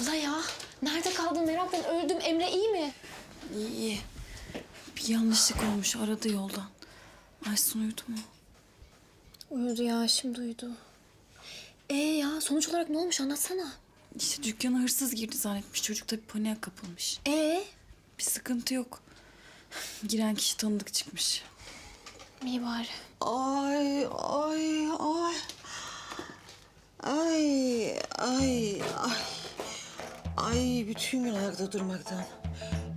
Abla ya nerede kaldın meraktan öldüm. Emre iyi mi? İyi iyi. Bir yanlışlık olmuş aradı yoldan. Aysun uyudu mu? Uyudu ya şimdi uyudu. Ee ya sonuç olarak ne olmuş anlatsana. İşte dükkana hırsız girdi zannetmiş. Çocuk tabii paniğe kapılmış. Ee? Bir sıkıntı yok. Giren kişi tanıdık çıkmış. İyi bari. Ay ay ay. Ay ay ay. Ay bütün gün ayakta durmaktan.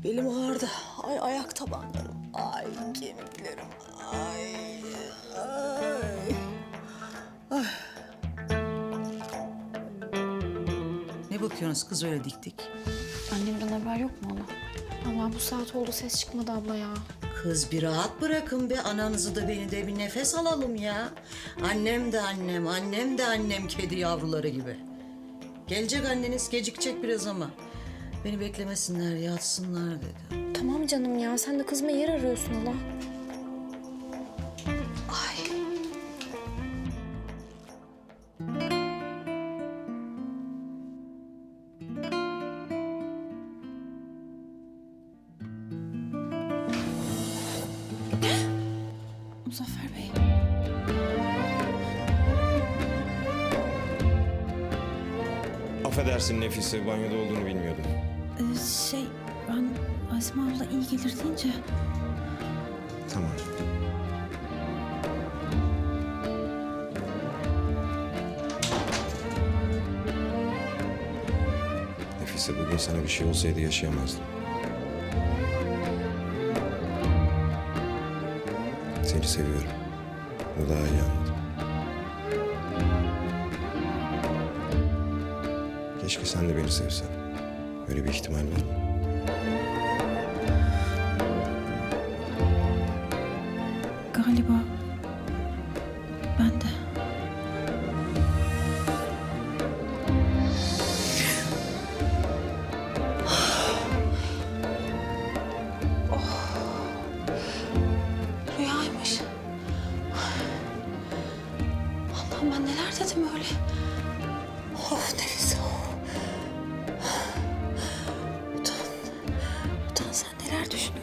Belim ağrıdı. Ay ayak tabanlarım. Ay kemiklerim. Ay ay. Ne bakıyorsunuz kız öyle dik dik? Annemden haber yok mu hala? Allah bu saat oldu ses çıkmadı abla ya. Kız bir rahat bırakın be ananızı da beni de bir nefes alalım ya. Annem de annem, annem de annem kedi yavruları gibi. Gelecek anneniz gecikecek biraz ama. Beni beklemesinler yatsınlar dedi. Tamam canım ya sen de kızma yer arıyorsun Allah. Affedersin Nefise, banyoda olduğunu bilmiyordum. Ee, şey ben Azime abla iyi gelir deyince Tamam. Nefise bugün sana bir şey olsaydı yaşayamazdım. Seni seviyorum. Bunu daha iyi anladım. Keşke sen de beni sevsen. Öyle bir ihtimal var mı? galiba ben de. Rüyaymış. Allah'ım ben neler dedim öyle. şeyler düşünün.